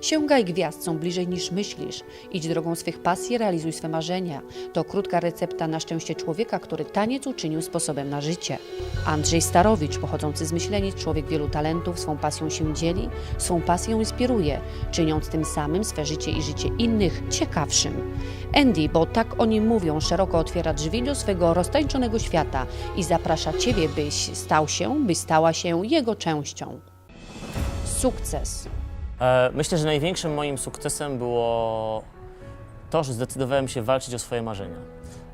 Sięgaj gwiazd są bliżej niż myślisz. Idź drogą swych pasji, realizuj swe marzenia. To krótka recepta na szczęście człowieka, który taniec uczynił sposobem na życie. Andrzej Starowicz, pochodzący z Myślenic, człowiek wielu talentów, swą pasją się dzieli, swą pasją inspiruje, czyniąc tym samym swe życie i życie innych ciekawszym. Andy, bo tak o nim mówią, szeroko otwiera drzwi do swego roztańczonego świata i zaprasza Ciebie, byś stał się, byś stała się jego częścią. Sukces. E, Myślę, że największym moim sukcesem było to, że zdecydowałem się walczyć o swoje marzenia.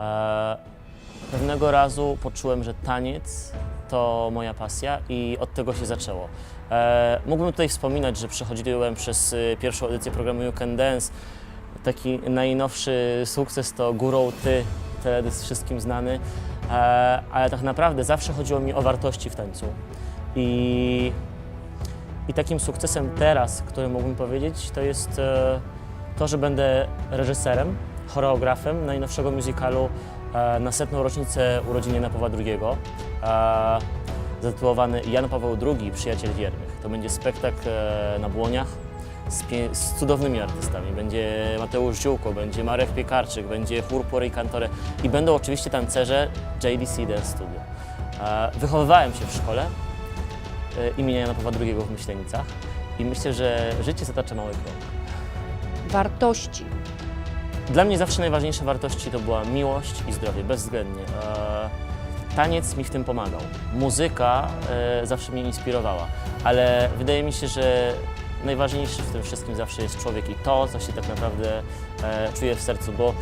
E, Pewnego razu poczułem, że taniec to moja pasja i od tego się zaczęło. E, Mógłbym tutaj wspominać, że przechodziłem przez y, pierwszą edycję programu You Can Dance. Taki najnowszy sukces to Górą Ty, teledysk wszystkim znany. Ale tak naprawdę zawsze chodziło mi o wartości w tańcu. I i takim sukcesem teraz, który mógłbym powiedzieć, to jest e, to, że będę reżyserem, choreografem najnowszego musicalu e, na setną rocznicę urodzin Jana Pawła II, e, zatytułowany Jan Paweł II, Przyjaciel Wiernych. To będzie spektakl na Błoniach z, z cudownymi artystami. Będzie Mateusz Ziółko, będzie Marek Piekarczyk, będzie chór Pory i Kantore i będą oczywiście tancerze JDC Dance Studio. Wychowywałem się w szkole, imienia Jana Pawła II w Myślenicach i myślę, że życie zatacza mały krok. Wartości. Dla mnie zawsze najważniejsze wartości to była miłość i zdrowie, bezwzględnie. E, Taniec mi w tym pomagał. Muzyka e, zawsze mnie inspirowała, ale wydaje mi się, że najważniejszy w tym wszystkim zawsze jest człowiek i to, co się tak naprawdę e, czuje w sercu, bo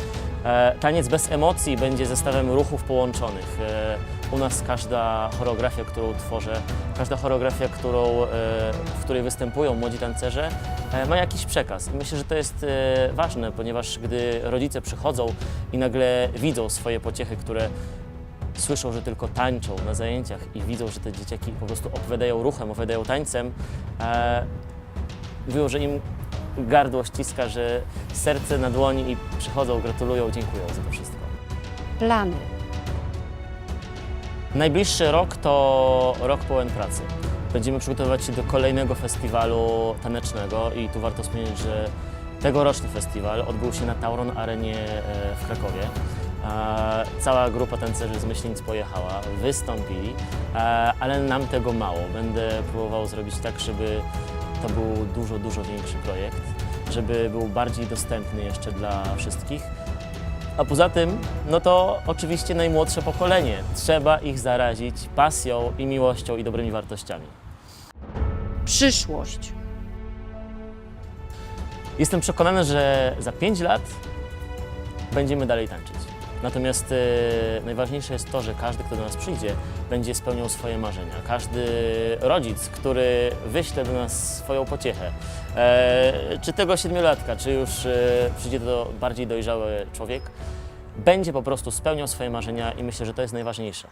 e, taniec bez emocji będzie zestawem ruchów połączonych. E, u nas każda choreografia, którą tworzę, każda choreografia, którą, e, w której występują młodzi tancerze, e, ma jakiś przekaz. I myślę, że to jest e, ważne, ponieważ gdy rodzice przychodzą i nagle widzą swoje pociechy, które słyszą, że tylko tańczą na zajęciach i widzą, że te dzieciaki po prostu opowiadają ruchem, opowiadają tańcem, e, mówią, że im gardło ściska, że serce na dłoni i przychodzą, gratulują, dziękują za to wszystko. Plany. Najbliższy rok to rok pełen pracy. Będziemy przygotowywać się do kolejnego festiwalu tanecznego i tu warto wspomnieć, że tegoroczny festiwal odbył się na Tauron Arenie e, w Krakowie. E, Cała grupa tancerzy z Myślenic pojechała, wystąpili, e, ale nam tego mało. Będę próbował zrobić tak, żeby to był dużo, dużo większy projekt, żeby był bardziej dostępny jeszcze dla wszystkich. A poza tym, no to oczywiście najmłodsze pokolenie. Trzeba ich zarazić pasją i miłością i dobrymi wartościami. Przyszłość. Jestem przekonany, że za 5 lat będziemy dalej tańczyć. Natomiast e, najważniejsze jest to, że każdy, kto do nas przyjdzie, będzie spełniał swoje marzenia. Każdy rodzic, który wyśle do nas swoją pociechę, e, czy tego siedmiolatka, czy już e, przyjdzie do bardziej dojrzały człowiek, będzie po prostu spełniał swoje marzenia i myślę, że to jest najważniejsze.